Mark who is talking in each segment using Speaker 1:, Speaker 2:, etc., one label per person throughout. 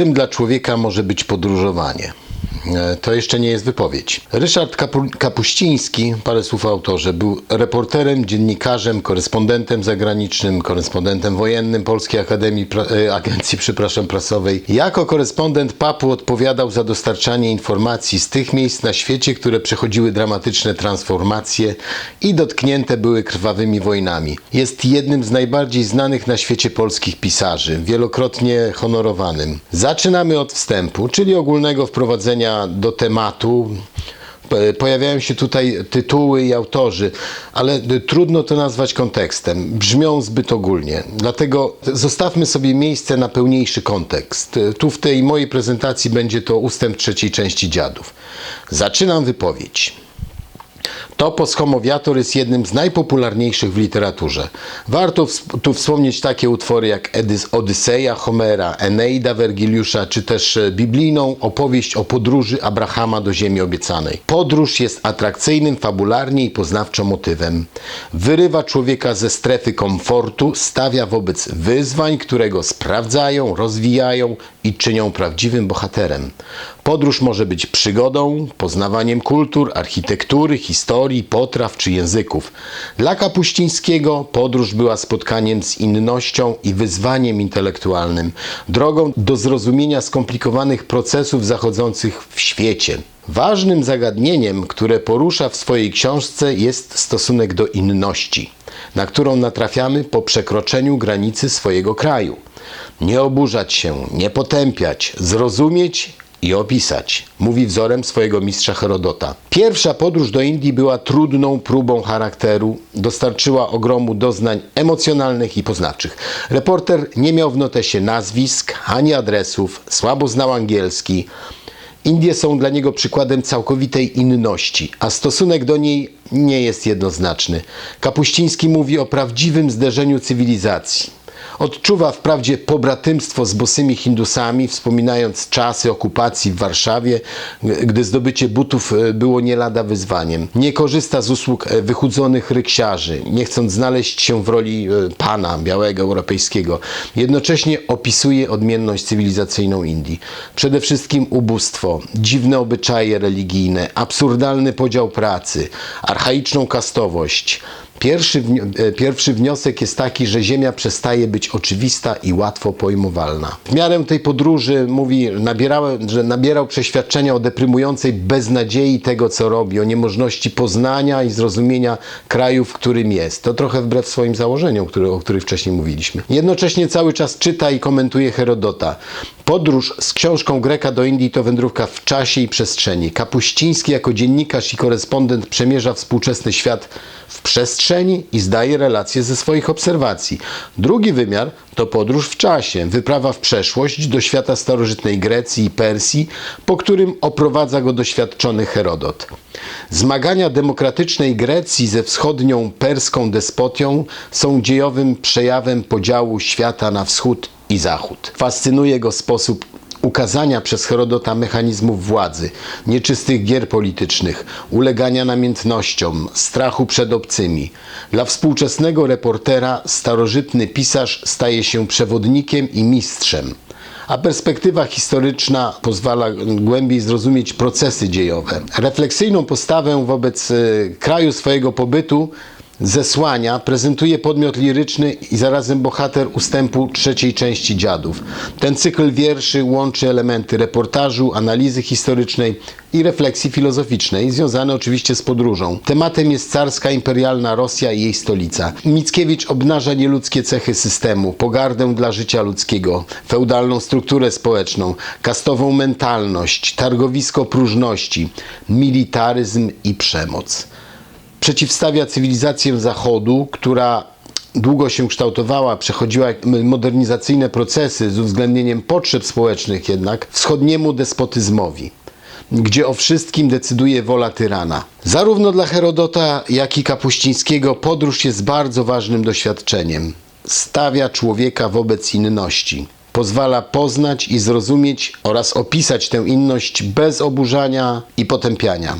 Speaker 1: Czym dla człowieka może być podróżowanie? E, To jeszcze nie jest wypowiedź. Ryszard Kapu- Kapuściński, parę słów o autorze, był reporterem, dziennikarzem, korespondentem zagranicznym, korespondentem wojennym Polskiej Akademii pra- e, Agencji przepraszam, Prasowej. Jako korespondent Papu odpowiadał za dostarczanie informacji z tych miejsc na świecie, które przechodziły dramatyczne transformacje i dotknięte były krwawymi wojnami. Jest jednym z najbardziej znanych na świecie polskich pisarzy, wielokrotnie honorowanym. Zaczynamy od wstępu, czyli ogólnego wprowadzenia do tematu. Pojawiają się tutaj tytuły i autorzy, ale trudno to nazwać kontekstem. Brzmią zbyt ogólnie. Dlatego zostawmy sobie miejsce na pełniejszy kontekst. Tu w tej mojej prezentacji będzie to ustęp trzeciej części dziadów. Zaczynam wypowiedź. Topos homowiator jest jednym z najpopularniejszych w literaturze. Warto tu wspomnieć takie utwory jak Edys- Odyseja Homera, Eneida Wergiliusza, czy też e, biblijną opowieść o podróży Abrahama do ziemi obiecanej. Podróż jest atrakcyjnym fabularnie i poznawczo motywem. Wyrywa człowieka ze strefy komfortu, stawia wobec wyzwań, które go sprawdzają, rozwijają i czynią prawdziwym bohaterem. Podróż może być przygodą, poznawaniem kultur, architektury, historii, potraw czy języków. Dla Kapuścińskiego podróż była spotkaniem z innością i wyzwaniem intelektualnym, drogą do zrozumienia skomplikowanych procesów zachodzących w świecie. Ważnym zagadnieniem, które porusza w swojej książce jest stosunek do inności, na którą natrafiamy po przekroczeniu granicy swojego kraju. Nie oburzać się, nie potępiać, zrozumieć i opisać, mówi wzorem swojego mistrza Herodota. Pierwsza podróż do Indii była trudną próbą charakteru, dostarczyła ogromu doznań emocjonalnych i poznawczych. Reporter nie miał w notesie nazwisk ani adresów, słabo znał angielski. Indie są dla niego przykładem całkowitej inności, a stosunek do niej nie jest jednoznaczny. Kapuściński mówi o prawdziwym zderzeniu cywilizacji. Odczuwa wprawdzie pobratymstwo z bosymi Hindusami, wspominając czasy okupacji w Warszawie, gdy zdobycie butów e, było nie lada wyzwaniem. Nie korzysta z usług e, wychudzonych ryksiarzy, nie chcąc znaleźć się w roli e, pana białego, europejskiego. Jednocześnie opisuje odmienność cywilizacyjną Indii. Przede wszystkim ubóstwo, dziwne obyczaje religijne, absurdalny podział pracy, archaiczną kastowość, Pierwszy, e, pierwszy wniosek jest taki, że Ziemia przestaje być oczywista i łatwo pojmowalna. W miarę tej podróży mówi, że nabierał przeświadczenia o deprymującej beznadziei tego, co robi, o niemożności poznania i zrozumienia kraju, w którym jest. To trochę wbrew swoim założeniom, o których wcześniej mówiliśmy. Jednocześnie cały czas czyta i komentuje Herodota. Podróż z książką Greka do Indii to wędrówka w czasie i przestrzeni. Kapuściński jako dziennikarz i korespondent przemierza współczesny świat w przestrzeni i zdaje relacje ze swoich obserwacji. Drugi wymiar to podróż w czasie, wyprawa w przeszłość do świata starożytnej Grecji i Persji, po którym oprowadza go doświadczony Herodot. Zmagania demokratycznej Grecji ze wschodnią perską despotią są dziejowym przejawem podziału świata na wschód i zachód. Fascynuje go sposób ukazania przez Herodota mechanizmów władzy, nieczystych gier politycznych, ulegania namiętnościom, strachu przed obcymi. Dla współczesnego reportera starożytny pisarz staje się przewodnikiem i mistrzem, a perspektywa historyczna pozwala głębiej zrozumieć procesy dziejowe. Refleksyjną postawę wobec y, kraju swojego pobytu zesłania prezentuje podmiot liryczny i zarazem bohater ustępu trzeciej części Dziadów. Ten cykl wierszy łączy elementy reportażu, analizy historycznej i refleksji filozoficznej, związane oczywiście z podróżą. Tematem jest carska imperialna Rosja i jej stolica. Mickiewicz obnaża nieludzkie cechy systemu, pogardę dla życia ludzkiego, feudalną strukturę społeczną, kastową mentalność, targowisko próżności, militaryzm i przemoc przeciwstawia cywilizację Zachodu, która długo się kształtowała, przechodziła modernizacyjne procesy z uwzględnieniem potrzeb społecznych jednak wschodniemu despotyzmowi gdzie o wszystkim decyduje wola tyrana. Zarówno dla Herodota, jak i Kapuścińskiego podróż jest bardzo ważnym doświadczeniem. Stawia człowieka wobec inności. Pozwala poznać i zrozumieć oraz opisać tę inność bez oburzania i potępiania.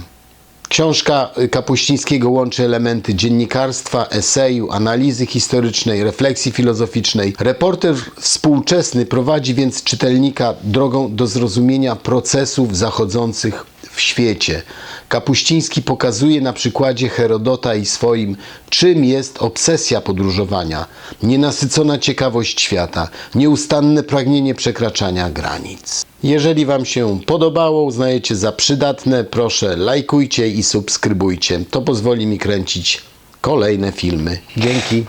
Speaker 1: Książka Kapuścińskiego łączy elementy dziennikarstwa, eseju, analizy historycznej, refleksji filozoficznej. Reporter współczesny prowadzi więc czytelnika drogą do zrozumienia procesów zachodzących w świecie. Kapuściński pokazuje na przykładzie Herodota i swoim, czym jest obsesja podróżowania, nienasycona ciekawość świata, nieustanne pragnienie przekraczania granic. Jeżeli Wam się podobało, uznajecie za przydatne, proszę lajkujcie i subskrybujcie. To pozwoli mi kręcić kolejne filmy. Dzięki.